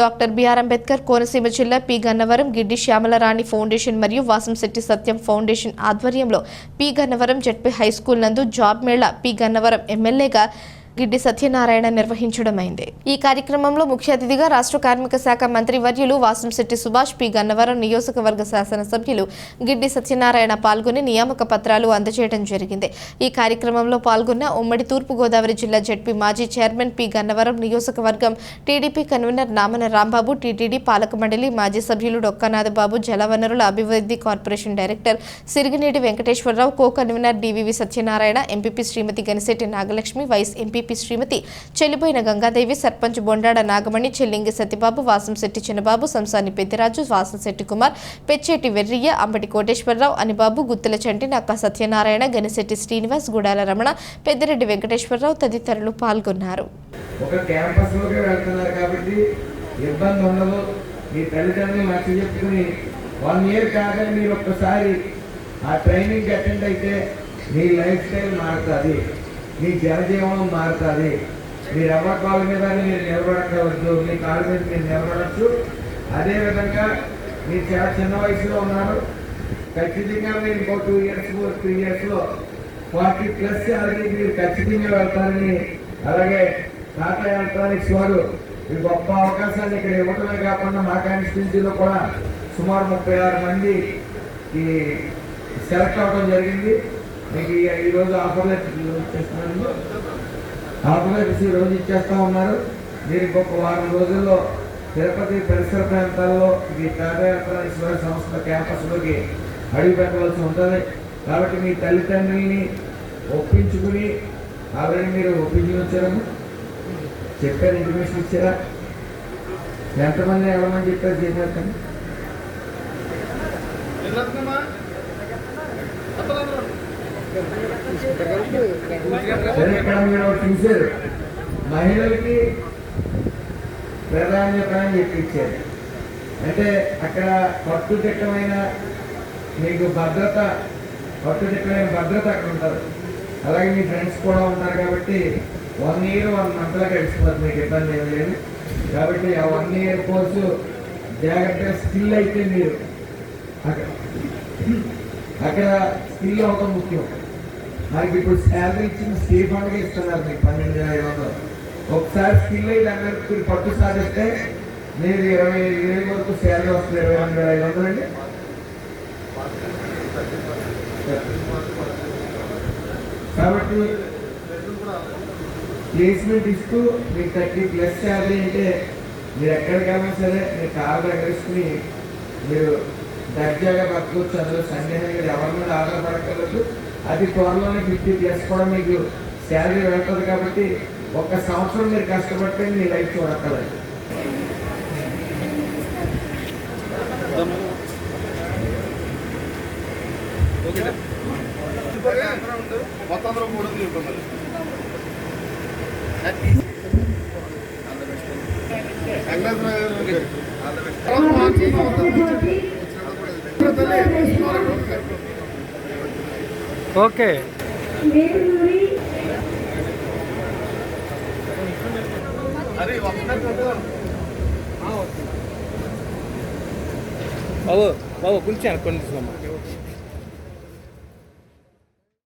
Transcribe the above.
Doctor BR Ambedkar Konaseema జిల్లా P. Gannavaram Giddi Shyamalarani foundation మరియు Vasamsetti Satyam foundation ఆధ్వర్యంలో P. Gannavaram ZP high school నందు జాబ్ మేళా పి. గన్నవరం ఎమ్మెల్యేగా గిడ్డి సత్యనారాయణ నిర్వహించడమైంది. ఈ కార్యక్రమంలో ముఖ్య అతిథిగా రాష్ట్ర కార్మిక శాఖ మంత్రి వర్యులు వాసంశెట్టి సుభాష్ పి. గన్నవరం నియోజకవర్గ శాసనసభ్యులు గిడ్డి సత్యనారాయణ పాల్గొని నియామక పత్రాలు అందజేయడం జరిగింది. ఈ కార్యక్రమంలో పాల్గొన్న ఉమ్మడి తూర్పుగోదావరి జిల్లా జడ్పీ మాజీ చైర్మన్ పి. గన్నవరం నియోజకవర్గం TDP convener Namana Rambabu TTD పాలక మండలి మాజీ సభ్యులు డొక్కనాథబాబు జలవనరుల అభివృద్ధి corporation director Sirigineti Venkateswararao co convener DVV Satyanarayana MPP Srimati Ganishetti Nagalakshmi vice MP MPP Srimati చెల్లిపోయిన Gangadevi sarpanch Bondada Nagamani Chellingi Satyababu Vasamsetti Chinnababu Samsani Peddiraju Vasamsetti Kumar Pechetti వెర్రియ్య Ambati Koteswararao Anibabu Guttula Chanti Nakka Satyanarayana Ganishetti Srinivas Gudala Ramana Peddireddy Venkateswararao తదితరులు పాల్గొన్నారు. ఒక క్యాంపస్ వెళ్తున్నారు కాబట్టి ఇబ్బంది ఉండదు. మీ తల్లిదండ్రులు నచ్చ చెప్పుకుని వన్ ఇయర్ కాగానే మీరు ఒక్కసారి ఆ ట్రైనింగ్ అటెండ్ అయితే మీ లైఫ్ స్టైల్ మారుతుంది. మీ జనజీవనం మారుతుంది. మీరు ఎవరి కాళ్ళ మీద మీరు నిలబడగలదు మీ కాళ్ళ మీద మీరు నిలబడచ్చు. అదేవిధంగా మీరు చాలా చిన్న వయసులో ఉన్నారు. ఖచ్చితంగా మీరు ఇంకో టూ ఇయర్స్ త్రీ ఇయర్స్లో ఫార్టీ ప్లస్ అలాగే మీరు ఖచ్చితంగా వెళ్తారని అలాగే టాటా ఎలక్ట్రానిక్స్ వారు ఈ గొప్ప అవకాశాన్ని ఇక్కడ ఇవ్వడమే కాకుండా మా కాన్స్టిట్యూన్సీలో కూడా సుమారు ముప్పై ఆరు మంది ఈ సెలెక్ట్ అవ్వడం జరిగింది. మీకు ఈ- ఈరోజు ఆఫర్ లెటర్ ఇచ్చేస్తున్నాను ఆఫర్ లెటర్స్ ఈ రోజు ఇచ్చేస్తా ఉన్నారు. మీరు ఇంకొక వారం రోజుల్లో తిరుపతి పరిసర ప్రాంతాల్లో ఈ టాటా ఈశ్వర సంస్థ క్యాంపస్లోకి అడుగు పెట్టవలసి ఉంటుంది. కాబట్టి మీ తల్లిదండ్రుల్ని ఒప్పించుకుని ఆల్రెడీ మీరు ఒప్పించుకుని వచ్చారమ్మా చెప్పారు ఇన్ఫర్మేషన్ ఇచ్చారా? ఎంతమంది ఎవరమని చెప్పారు చేసేస్తాను సరే ఇక్కడ మీరు ఒకటి చూశారు మహిళలకి ప్రాధాన్యత అని చెప్పి ఇచ్చారు అంటే అక్కడ కట్టుదిట్టమైన మీకు భద్రత కట్టుదిట్టమైన భద్రత అక్కడ ఉంటారు అలాగే మీ ఫ్రెండ్స్ కూడా ఉన్నారు కాబట్టి వన్ ఇయర్ వన్ మంత్లో గడిచిపోతుంది మీకు ఇబ్బంది ఏం లేదు కాబట్టి ఆ వన్ ఇయర్ కోర్సు జాగ్రత్తగా స్కిల్ అయితే మీరు అక్కడ అక్కడ స్కిల్ అవటం ముఖ్యం మనకి ఇప్పుడు శాలరీ ఇచ్చిన స్టీఫండ్గా ఇస్తున్నారు మీకు పన్నెండు వేల ఐదు వందలు. ఒకసారి స్కిల్ అయితే అందరికి పట్టు సాధిస్తే మీరు ఇరవై ఐదు వేల వరకు శాలరీ వస్తుంది ఇరవై రెండు వేల ఐదు వందలు అండి. కాబట్టి ప్లేస్మెంట్ ఇస్తూ మీకు థర్టీ ప్లస్ శాలరీ అంటే మీరు ఎక్కడికైనా సరే మీరు కారు దగ్గరేసుకుని మీరు దర్జాగా బతకవచ్చు. అందులో సందేహం మీరు ఎవరి మీద ఆధారపడగలదు అది త్వరలోనే ఫిఫ్టీ ప్లస్ కూడా మీకు శాలరీ వెళ్తుంది కాబట్టి ఒక్క సంవత్సరం మీరు కష్టపడితే మీ లైఫ్ చూడక్కర్లేదు. మొత్తం మూడు వందలు ఇవ్వమన్నారు ఓకే. బాబు బాబు కొంచెం అనుకోండి